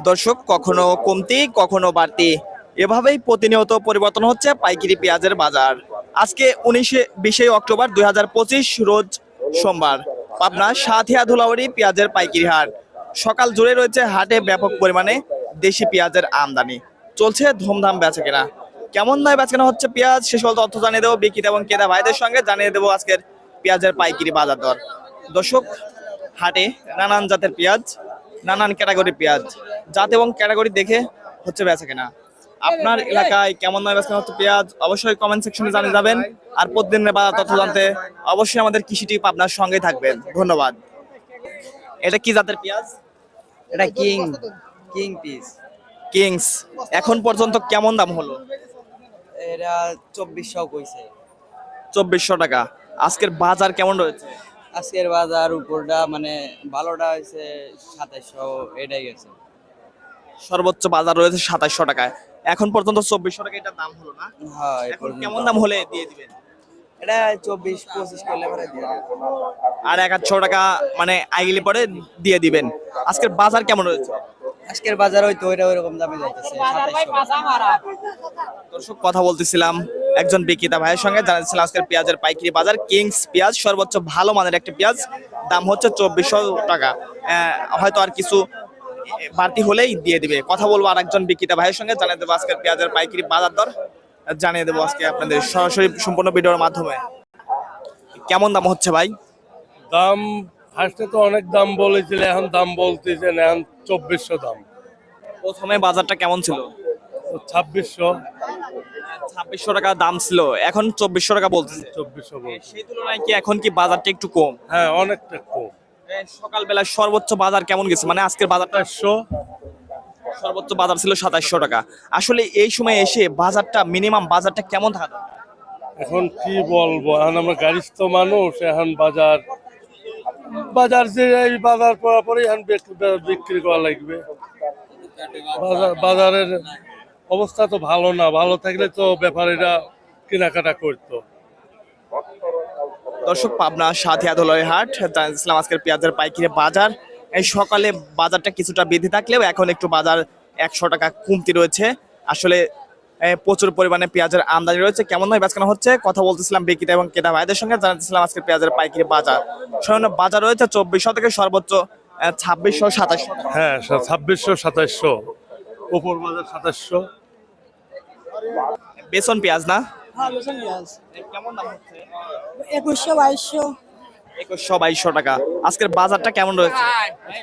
দর্শক, কখনো কমতি, কখনো বাড়তি। এভাবেই প্রতিনিয়ত পরিবর্তন হচ্ছে পাইকারি পেঁয়াজের বাজার। আজকে উনিশে, বিশে অক্টোবর দু হাজার পঁচিশ রোজ সোমবার। পাবনা সাথিয়া ধুলাউড়ি পেঁয়াজের পাইকারি হাট সকাল জুড়ে রয়েছে হাটে ব্যাপক পরিমাণে দেশি পেঁয়াজের আমদানি। চলছে ধুমধাম বেচা কেনা। কেমন নয় বেচা কেনা হচ্ছে পেঁয়াজ? সে সকল তথ্য জানিয়ে দেবো বিক্রেতা এবং ক্রেতা ভাইদের সঙ্গে। জানিয়ে দেবো আজকের পেঁয়াজের পাইকারি বাজার দর। দর্শক, হাটে নানান জাতের পেঁয়াজ নানান ক্যাটাগরি পেঁয়াজ। জাত এবং ক্যাটাগরি দেখে হচ্ছে বেচা কেনা। আপনার এলাকায় কেমন দামে বেচা হচ্ছে পেঁয়াজ অবশ্যই কমেন্ট সেকশনে জানিয়ে যাবেন। আর প্রতিদিনের বাজার তথ্য জানতে অবশ্যই আমাদের কৃষি টিপ আপনার সঙ্গে থাকবেন। ধন্যবাদ। এটা কি জাতের পেঁয়াজ? এটা কিং কিং পিস। কিংস। এখন পর্যন্ত কেমন দাম হলো? এটা চব্বিশশো কইছে। চব্বিশশো টাকা। আজকের বাজার কেমন রয়েছে? আজকের বাজার উপরটা মানে ভালোটা হয়েছে সাতাইশশো এটাই গেছে সর্বোচ্চ বাজার রয়েছে সাতাশশো টাকায়। এখন পর্যন্ত চব্বিশশো টাকা এটা দাম হলো না। হ্যাঁ এখন কেমন দাম হলে দিয়ে দিবেন? এটা চব্বিশ পঁচিশ করলে পরে দিয়ে আর এক টাকা মানে আইগিলি পরে দিয়ে দিবেন। আজকের বাজার কেমন রয়েছে? আজকের বাজার হয়তো ওইটা ওইরকম দামে যাইতেছে দর্শক কথা বলতেছিলাম। একজন বিক্রেতা ভাইয়ের সঙ্গে জানাচ্ছিলাম আজকের পেঁয়াজের পাইকারি বাজার। কিংস পেঁয়াজ সর্বোচ্চ ভালো মানের একটা পেঁয়াজ দাম হচ্ছে চব্বিশশো টাকা। হয়তো আর কিছু বাড়তি হলেই দিয়ে দিবে। কথা বলব আর একজন বিক্রেতা ভাইয়ের সঙ্গে জানিয়ে দেবো আজকের পেঁয়াজের পাইকারি বাজার দর। জানিয়ে দেবো আজকে আপনাদের সরাসরি সম্পূর্ণ ভিডিওর মাধ্যমে। কেমন দাম হচ্ছে ভাই? দাম ফার্স্টে তো অনেক দাম বলেছিল এখন দাম বলতেছেন এখন চব্বিশশো দাম। প্রথমে বাজারটা কেমন ছিল? ছাব্বিশশো। ছাব্বিশশো টাকা দাম ছিল এখন চব্বিশশো টাকা বলতেছে। চব্বিশশো বলছে। সেই তুলনায় কি এখন কি বাজারটা একটু কম? হ্যাঁ অনেকটা কম। সকালবেলা সর্বোচ্চ বাজার কেমন গেছে? মানে আজকের বাজারটা চারশো সর্বোচ্চ বাজার ছিল সাতাশশো টাকা। আসলে এই সময় এসে বাজারটা মিনিমাম বাজারটা কেমন থাকা? এখন কি বলব? এখন আমরা গাড়িস্থ মানুষ এখন বাজার বাজার যে এই বাজার করার পরে এখন বিক- বিক্রি করা লাগবে। বাজার বাজারের অবস্থা তো ভালো না ভালো থাকলে তো ব্যাপারীরা কেনাকাটা করতো। দর্শক পাবনা সাথিয়া দোলয় হাট জানিয়েছিলাম আজকের পেঁয়াজের পাইকারি বাজার। এই সকালে বাজারটা কিছুটা বৃদ্ধি থাকলেও এখন একটু বাজার একশো টাকা কমতি রয়েছে। আসলে প্রচুর পরিমাণে পেঁয়াজের আমদানি রয়েছে। কেমন ভাবে বেচকেনা হচ্ছে? কথা বলতেছিলাম বিক্রেতা এবং ক্রেতা ভাইদের সঙ্গে। জানাতেছিলাম আজকের পেঁয়াজের পাইকারি বাজার। সামান্য বাজার রয়েছে চব্বিশশো থেকে সর্বোচ্চ ছাব্বিশশো সাতাশশো। হ্যাঁ ছাব্বিশশো সাতাশশো উপর বাজার সাতাশশো। বেসন পেঁয়াজ না? হ্যাঁ বেসন পেঁয়াজ। কেমন দাম হচ্ছে? একুশশো বাইশশো। একুশশো বাইশশো টাকা। আজকের বাজারটা কেমন রয়েছে?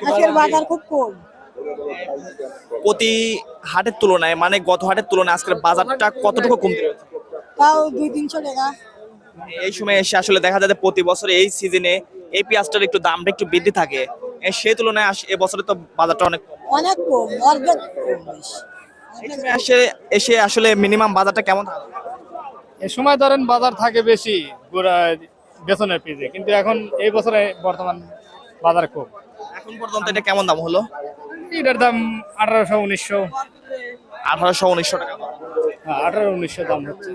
আজকের বাজার খুব কম। প্রতি হাটের তুলনায় মানে গত হাটের তুলনায় আজকের বাজারটা কতটুকু কমতে রয়েছে? তাও দুই তিনশো টাকা। এই সময় এসে আসলে দেখা যায় প্রতি বছর এই সিজনে এই পেঁয়াজটার একটু দামটা একটু বৃদ্ধি থাকে। সেই তুলনায় এবছরে তো বাজারটা অনেক কম। অনেক কম অর্ধেক এসে এসে আসলে মিনিমাম বাজারটা কেমন? এ সময় ধরেন বাজার থাকে বেশি বেতনের পিজে কিন্তু এখন এই বছরে বর্তমান বাজার কম। এখন পর্যন্ত এটা কেমন দাম হলো? এটার দাম আঠারোশো উনিশশো। আঠারোশো উনিশশো টাকা। হ্যাঁ আঠারো উনিশশো দাম হচ্ছে।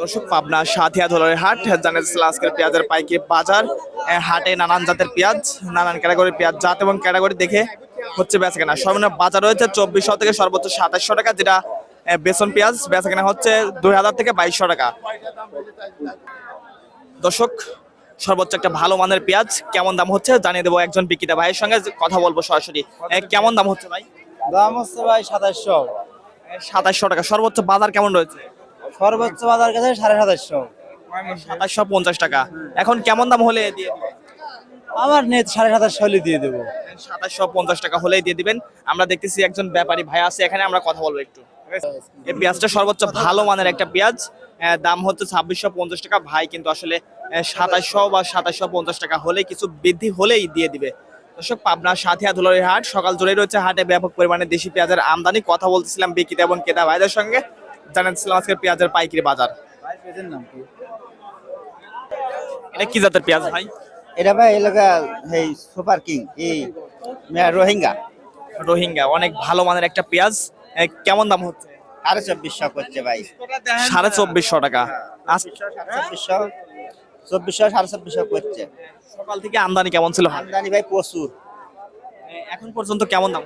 দর্শক পাবনা সাথিয়া ধলের হাট জানিয়েছিল আজকের পেঁয়াজের পাইকারি বাজার হাটে নানান জাতের পেঁয়াজ নানান ক্যাটাগরির পেঁয়াজ জাত এবং ক্যাটাগরি দেখে হচ্ছে বেচা কেনা। সর্বনিম্ন বাজার রয়েছে চব্বিশশো থেকে সর্বোচ্চ সাতাশশো টাকা যেটা বেসন পেঁয়াজ বেচা কেনা হচ্ছে দুই হাজার থেকে বাইশশো টাকা। দর্শক সর্বোচ্চ একটা ভালো মানের পেঁয়াজ কেমন দাম হচ্ছে জানিয়ে দেবো একজন বিক্রেতা ভাইয়ের সঙ্গে কথা বলব সরাসরি। কেমন দাম হচ্ছে ভাই? দাম হচ্ছে ভাই সাতাইশশো। সাতাশশো টাকা। সর্বোচ্চ বাজার কেমন রয়েছে? সর্বোচ্চ বাজার কাছে সাড়ে সাতাইশশো। সাতাশশো পঞ্চাশ টাকা। এখন কেমন দাম হলে দিয়ে? আমার নেট সাড়ে সাতাশ হলে দিয়ে দেবো। সাতাশশো পঞ্চাশ টাকা হলেই দিয়ে দিবেন। আমরা দেখতেছি একজন ব্যাপারী ভাই আছে এখানে আমরা কথা বলব একটু। এই পেঁয়াজটা সর্বোচ্চ ভালো মানের একটা পেঁয়াজ। দাম হচ্ছে ছাব্বিশশো পঞ্চাশ টাকা। ভাই কিন্তু আসলে সাতাশশো বা সাতাশশো পঞ্চাশ টাকা হলে কিছু বৃদ্ধি হলেই দিয়ে দিবে। দর্শক পাবনা সাথিয়া ধুলারি হাট সকাল জুড়ে রয়েছে হাটে ব্যাপক পরিমাণে দেশি পেঁয়াজের আমদানি। কথা বলতেছিলাম বিক্রেতা এবং ক্রেতা ভাইদের সঙ্গে। জানাচ্ছিলাম আজকের পেঁয়াজের পাইকারি বাজার। এটা কি জাতের পেঁয়াজ ভাই? এটা ভাই এলাকা এই সুপার কিং এই রোহিঙ্গা। রোহিঙ্গা অনেক ভালো মানের একটা পেঁয়াজ। কেমন দাম হচ্ছে? সাড়ে চব্বিশশো করছে ভাই। সাড়ে চব্বিশশো টাকা। চব্বিশশো চব্বিশশো সাড়ে চব্বিশশো করছে। সকাল থেকে আমদানি কেমন ছিল? আমদানি ভাই প্রচুর। এখন পর্যন্ত কেমন দাম?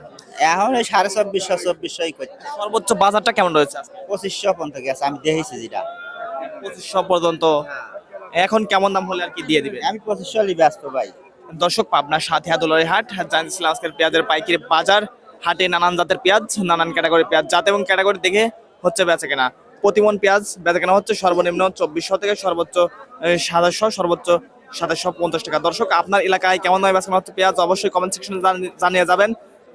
এখন ওই সাড়ে চব্বিশশো চব্বিশশোই করছে। সর্বোচ্চ বাজারটা কেমন রয়েছে পঁচিশশো পর্যন্ত গেছে আমি দেখেছি যেটা। পঁচিশশো পর্যন্ত। এখন কেমন দাম হলে আর কি দিয়ে দিবে? আমি পঁচিশশো ব্যস্ত ভাই। দর্শক পাবনা সাথে হাদুলারি হাট জানিয়েছিলাম আজকের পেঁয়াজের পাইকারি বাজার হাটে নানান জাতের পেঁয়াজ নানান ক্যাটাগরি পেঁয়াজ জাত এবং ক্যাটাগরি দেখে হচ্ছে বেচা কেনা। প্রতিমন পেঁয়াজ বেচা কেনা হচ্ছে সর্বনিম্ন চব্বিশশো থেকে সর্বোচ্চ সাতাশশো সর্বোচ্চ সাতাশশো পঞ্চাশ টাকা। দর্শক আপনার এলাকায় কেমন দামে বেচা কেনা হচ্ছে পেঁয়াজ অবশ্যই কমেন্ট সেকশনে জানিয়ে যাবেন।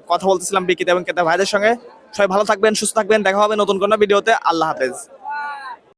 কথা বলতেছিলাম বিকিতে এবং কেতা ভাইদের সঙ্গে। সবাই ভালো থাকবেন সুস্থ থাকবেন। দেখা হবে নতুন কোনো ভিডিওতে। আল্লাহ হাফেজ।